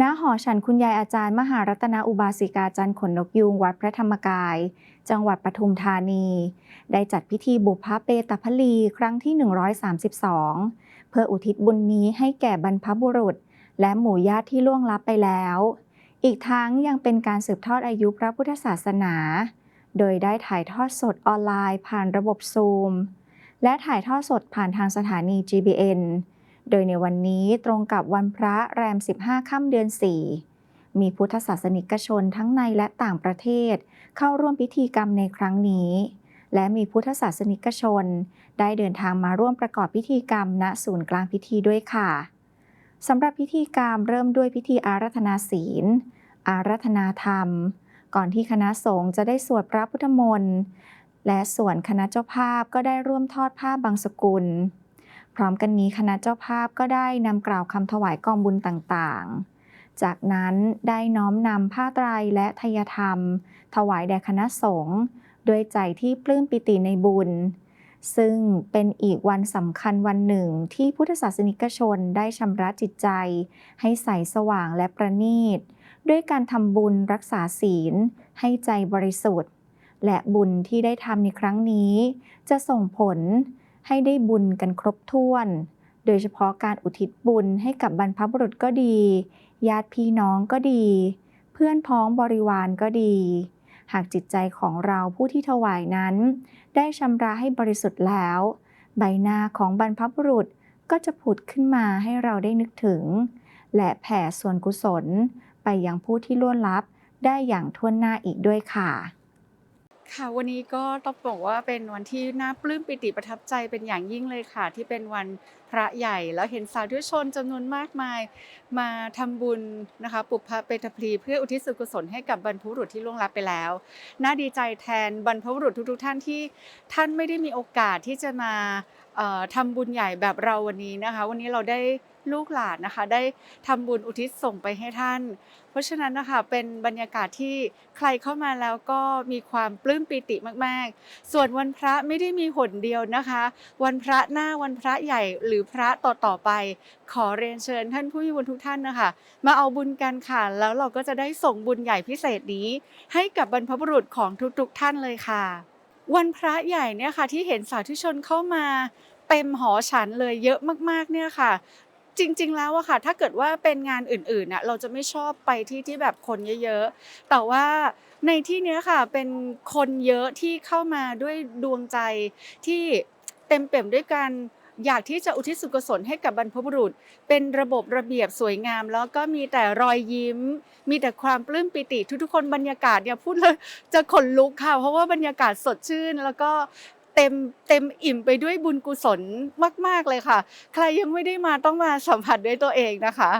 ณหอฉันคุณยายอาจารย์ มหารัตนอุบาสิกาจันทร์ขนนกยูงวัดพระธรรมกาย จังหวัดปทุมธานี ได้จัดพิธีบุพเปตพลีครั้งที่ 132 เพื่ออุทิศบุญนี้ให้แก่บรรพบุรุษ และหมู่ญาติที่ล่วงลับไปแล้ว อีกทั้งยังเป็นการสืบทอดอายุพระพุทธศาสนา โดยได้ถ่ายทอดสดออนไลน์ผ่านระบบซูม และถ่ายทอดสดผ่านทางสถานี GBN โดยในวันนี้ตรงกับวันพระแรม 15 ค่ำเดือน 4 มีพุทธศาสนิกชนทั้งในและต่างประเทศ เข้าร่วมพิธีกรรมในครั้งนี้ และมีพุทธศาสนิกชน ได้เดินทางมาร่วมประกอบพิธีกรรม ณศูนย์กลางพิธีด้วยค่ะสำหรับพิธีกรรมเริ่มด้วยพิธีอาราธนาศีล อาราธนาธรรม ก่อนที่คณะสงฆ์จะได้สวดพระพุทธมนต์และส่วนคณะเจ้าภาพก็ได้ร่วมทอดผ้าบางสกุล ร้อมกันนี้คณะเจ้าภาพก็ได้นำกล่าวคำถวายกองบุญต่างๆ จากนั้นได้น้อมนำผ้าไตรและทยธรรม ถวายแด่คณะสงฆ์ด้วยใจที่ปลื้มปิติในบุญ ซึ่งเป็นอีกวันสำคัญวันหนึ่งที่พุทธศาสนิกชนได้ชำระจิตใจ ให้ใสสว่างและประณีต ด้วยการทำบุญรักษาศีล ให้ใจบริสุทธิ์ และบุญที่ได้ทำในครั้งนี้ จะส่งผล ให้ได้บุญกันครบถ้วน โดยเฉพาะการอุทิศบุญให้กับบรรพบุรุษก็ดี ญาติพี่น้องก็ดี เพื่อนพ้องบริวารก็ดี หากจิตใจของเราผู้ที่ถวายนั้น ได้ชำระให้บริสุทธิ์แล้ว ใบหน้าของบรรพบุรุษก็จะผุดขึ้นมาให้เราได้นึกถึง และแผ่ส่วนกุศล ไปยังผู้ที่ล่วงลับได้อย่างทั่วหน้าอีกด้วยค่ะ ค่ะวันนี้ก็ต้องบอกว่าเป็นวันที่น่าปลื้มปิติประทับใจเป็นอย่างยิ่งเลยค่ะ ที่เป็นวันพระใหญ่แล้วเห็นสาธุชนจำนวนมากมาย มาทำบุญนะคะปุพพะเปตพลีเพื่ออุทิศส่วนกุศลให้กับบรรพบุรุษที่ล่วงลับไปแล้ว น่าดีใจแทนบรรพบุรุษทุกๆ ท่านที่ท่านไม่ได้มีโอกาสที่จะมา ทำบุญใหญ่แบบเราวันนี้นะคะ วันนี้เราได้ลูกหลานนะคะ ได้ทำบุญอุทิศส่งไปให้ท่าน เพราะฉะนั้นนะคะเป็นบรรยากาศที่ใครเข้ามาแล้วก็มีความปลื้มปิติมาก ๆ ส่วนวันพระไม่ได้มีหนเดียวนะคะ วันพระหน้าวันพระใหญ่หรือพระต่อๆไป ขอเรียนเชิญท่านผู้มีบุญทุกท่านนะคะ มาเอาบุญกันค่ะ แล้วเราก็จะได้ส่งบุญใหญ่พิเศษนี้ ให้กับบรรพบุรุษของทุกๆ ท่านเลยค่ะ วันพระใหญ่เนี่ยค่ะที่เห็นสาธุชนเข้ามาเต็มหอฉันเลยเยอะมากๆเนี่ยค่ะ จริง ๆ แล้วอะค่ะ ถ้าเกิดว่าเป็นงานอื่นๆน่ะเราจะไม่ชอบไปที่ที่แบบคนเยอะๆ แต่ว่าในที่เนี้ยค่ะเป็นคนเยอะที่เข้ามาด้วยดวงใจที่เต็มเปี่ยมด้วยการ อยากที่จะอุทิศส่วนกุศลให้กับบรรพบุรุษ เป็นระบบระเบียบสวยงาม แล้วก็มีแต่รอยยิ้ม มีแต่ความปลื้มปิติทุกๆ คนบรรยากาศเนี่ยพูดเลยจะขนลุกค่ะ เพราะว่าบรรยากาศสดชื่นแล้วก็เต็มเต็มอิ่มไปด้วยบุญกุศลมาก ๆเลยค่ะ ใครยังไม่ได้มาต้องมาสัมผัสด้วยตัวเองนะคะ